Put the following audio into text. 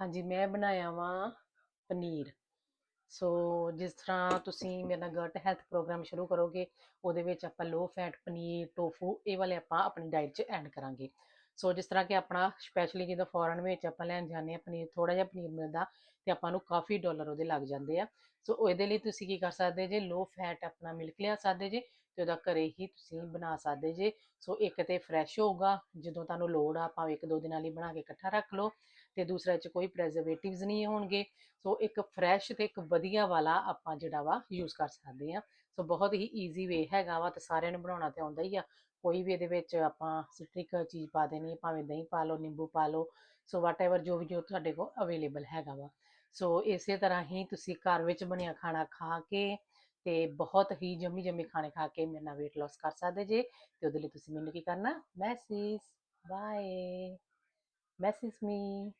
ਹਾਂਜੀ, ਮੈਂ ਬਣਾਇਆ ਵਾਂ ਪਨੀਰ। ਸੋ ਜਿਸ ਤਰ੍ਹਾਂ ਤੁਸੀਂ ਮੇਰਾ ਗਟ ਹੈਲਥ ਪ੍ਰੋਗਰਾਮ ਸ਼ੁਰੂ ਕਰੋਗੇ, ਉਹਦੇ ਵਿੱਚ ਆਪਾਂ ਲੋ ਫੈਟ, ਪਨੀਰ, ਟੋਫੂ, ਇਹ ਵਾਲੇ ਆਪਾਂ ਆਪਣੀ ਡਾਈਟ 'ਚ ਐਡ ਕਰਾਂਗੇ। ਸੋ ਜਿਸ ਤਰ੍ਹਾਂ ਕਿ ਆਪਣਾ ਸਪੈਸ਼ਲੀ ਜਦੋਂ ਫੋਰਨ ਵਿੱਚ ਆਪਾਂ ਲੈਣ ਜਾਂਦੇ ਆ ਪਨੀਰ ਥੋੜਾ ਜਿਹਾ ਪਨੀਰ ਮਿਲਦਾ ਤੇ ਆਪਾਂ ਨੂੰ ਕਾਫੀ ਡਾਲਰ ਉਹਦੇ ਲੱਗ ਜਾਂਦੇ ਆ। ਸੋ ਉਹਦੇ ਲਈ ਤੁਸੀਂ ਕੀ ਕਰ ਸਕਦੇ ਜੇ, ਲੋ ਫੈਟ ਆਪਣਾ ਮਿਲਕ ਲਿਆ ਸਕਦੇ ਜੇ ਤੇ ਉਹਦਾ ਘਰੇ ਹੀ ਤੁਸੀਂ ਬਣਾ ਸਕਦੇ ਜੇ। ਸੋ ਇੱਕ ਤੇ ਫਰੈਸ਼ ਹੋਊਗਾ, ਜਦੋਂ ਤੁਹਾਨੂੰ ਲੋੜ ਆ ਭਾਵੇਂ ਇੱਕ ਦੋ ਦਿਨਾਂ ਲਈ ਬਣਾ ਕੇ ਇਕੱਠਾ ਰੱਖ ਲਓ। ਤੇ ਦੂਸਰਾ 'ਚ ਕੋਈ ਪ੍ਰੈਜ਼ਰਵੇਟਿਵਸ ਨਹੀਂ ਹੋਣਗੇ। ਸੋ ਇੱਕ ਫਰੈਸ਼ ਤੇ ਇੱਕ ਵਧੀਆ ਵਾਲਾ ਆਪਾਂ ਜਿਹੜਾ ਵਾ ਯੂਜ਼ ਕਰ ਸਕਦੇ ਆ ਸੋ ਬਹੁਤ ਹੀ ਈਜ਼ੀ ਵੇ ਹੈਗਾ ਵਾ ਤੇ ਸਾਰਿਆਂ ਨੂੰ ਬਣਾਉਣਾ ਤੇ ਆਉਂਦਾ ਹੀ ਆ। ਕੋਈ ਵੀ ਇਹਦੇ ਵਿੱਚ ਆਪਾਂ ਸਿਟ੍ਰਿਕ ਚੀਜ਼ ਪਾ ਦੇਣੀ, ਭਾਵੇਂ ਦਹੀਂ ਪਾ ਲਓ, ਨਿੰਬੂ ਪਾ ਲਓ। ਸੋ ਵਾਟਐਵਰ ਜੋ ਵੀ ਜੋ ਤੁਹਾਡੇ ਕੋਲ ਅਵੇਲੇਬਲ ਹੈਗਾ ਵਾ। ਸੋ ਇਸੇ ਤਰ੍ਹਾਂ ਹੀ ਤੁਸੀਂ ਘਰ ਵਿੱਚ ਬਣਿਆ ਖਾਣਾ ਖਾ ਕੇ ਤੇ ਬਹੁਤ ਹੀ ਜੰਮੀ ਜੰਮੀ ਖਾਣੇ ਖਾ ਕੇ ਮੇਰੇ ਨਾਲ weight loss ਕਰ ਸਕਦੇ ਜੇ ਤੇ ਉਹਦੇ ਲਈ ਤੁਸੀਂ ਮੈਨੂੰ ਕੀ ਕਰਨਾ? ਮੈਸੇਜ ਬਾਏ ਮੈਸੇਜ ਮੀ